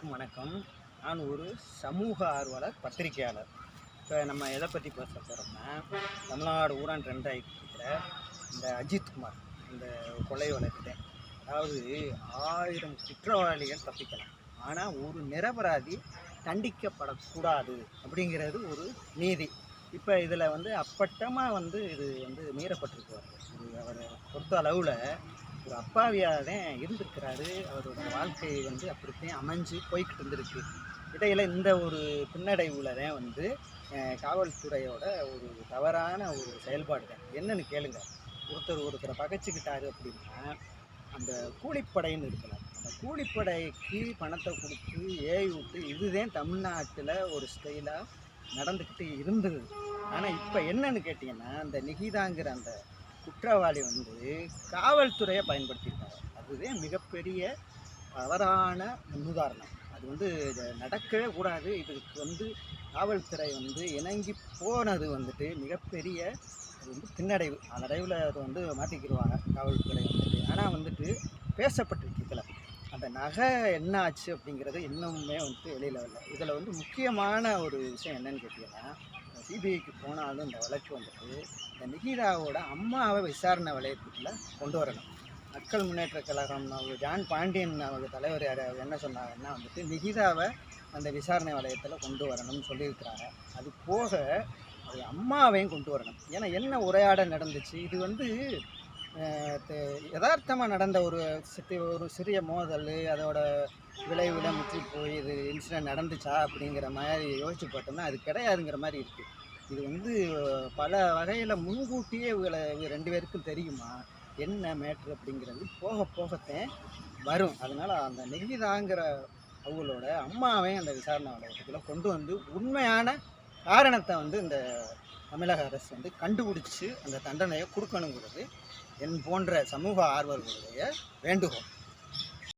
அனைவருக்கும் வணக்கம். நான் ஒரு சமூக ஆர்வலர் பத்திரிகையாளர். இப்போ நம்ம எதை பற்றி பேச போகிறோம்னா தமிழ்நாடு ஊரான் ட்ரெண்ட் ஆகிட்டு இந்த அஜித்குமார் இந்த கொலை வழக்கில். அதாவது ஆயிரம் குற்றவாளிகள் தப்பிக்கலாம். ஆனால் ஒரு நிரபராதி தண்டிக்கப்படக்கூடாது அப்படிங்கிறது ஒரு நீதி. இப்போ இதில் வந்து அப்பட்டமாக வந்து இது வந்து மீறப்பட்டிருக்கு. அவர் அவரை பொறுத்த அளவில் ஒரு அப்பாவியாக இருந்திருக்கிறாரு. அவரோட வாழ்க்கை வந்து அப்படித்தான் அமைஞ்சு போய்கிட்டு இருந்திருக்கு. இடையில் இந்த ஒரு பின்னடைவுல தான் வந்து காவல்துறையோட ஒரு தவறான ஒரு செயல்பாடு தான் என்னன்னு கேளுங்க. ஒருத்தர் ஒருத்தரை பகைச்சிக்கிட்டாரு அப்படின்னா அந்த கூலிப்படைன்னு இருக்கலாம் அந்த கூலிப்படைக்கு பணத்தை கொடுத்து ஏவி விட்டு இதுதான் தமிழ்நாட்டில் ஒரு ஸ்டைலாக நடந்துக்கிட்டு இருந்தது. ஆனால் இப்போ என்னன்னு கேட்டிங்கன்னா அந்த நிகிதாங்கிற அந்த குற்றவாளி வந்து காவல்துறையை பயன்படுத்தியிருக்காங்க. அதுவே மிகப்பெரிய தவறான முன்னுதாரணம். அது வந்து நடக்கவே கூடாது. இதுக்கு வந்து காவல்துறை வந்து இணங்கி போனது வந்துட்டு மிகப்பெரிய அது வந்து பின்னடைவு. அடைவில் அதை வந்து மாற்றிக்கிடுவாங்க காவல்துறை வந்துட்டு. ஆனால் வந்துட்டு பேசப்பட்டிருக்கு இதில். அந்த நகை என்ன ஆச்சு அப்படிங்கிறது இன்னுமே வந்துட்டு வெளியில் வரல. இதில் வந்து முக்கியமான ஒரு விஷயம் என்னன்னு கேட்டிங்கன்னா சிபிஐக்கு போனாலும் இந்த வழக்கு வந்துட்டு இந்த நிகிதாவோட அம்மாவை விசாரணை வளையத்துக்குள்ள கொண்டு வரணும். மக்கள் முன்னேற்ற கழகம் அவங்க ஜான் பாண்டியன் அவங்க தலைவர் யார்? என்ன சொன்னாங்கன்னா வந்துட்டு நிகிதாவை அந்த விசாரணை வளையத்தில் கொண்டு வரணும்னு சொல்லியிருக்கிறாங்க. அது போக அது அம்மாவையும் கொண்டு வரணும். ஏன்னா என்ன உரையாட நடந்துச்சு? இது வந்து யதார்த்தமாக நடந்த ஒரு சித்தி ஒரு சிறிய மோதல் அதோட விளைவில் முற்றி போய் இது இன்சிடென்ட் நடந்துச்சா அப்படிங்கிற மாதிரி யோசிச்சு பார்த்தோம்னா அது கிடையாதுங்கிற மாதிரி இருக்குது இது வந்து பல வகையில் முன்கூட்டியே இவங்களை ரெண்டு பேருக்கும் தெரியுமா? என்ன மேட்ரு அப்படிங்கிறது போக போகத்தேன் வரும். அதனால் அந்த நெகிதாங்கிற அவங்களோட அம்மாவையும் அந்த விசாரணை வளையத்தில் கொண்டு வந்து உண்மையான காரணத்தை வந்து இந்த தமிழக அரசு வந்து கண்டுபிடிச்சி அந்த தண்டனையை கொடுக்கணுங்கிறது என் போன்ற சமூக ஆர்வலர்களுடைய வேண்டுகோள்.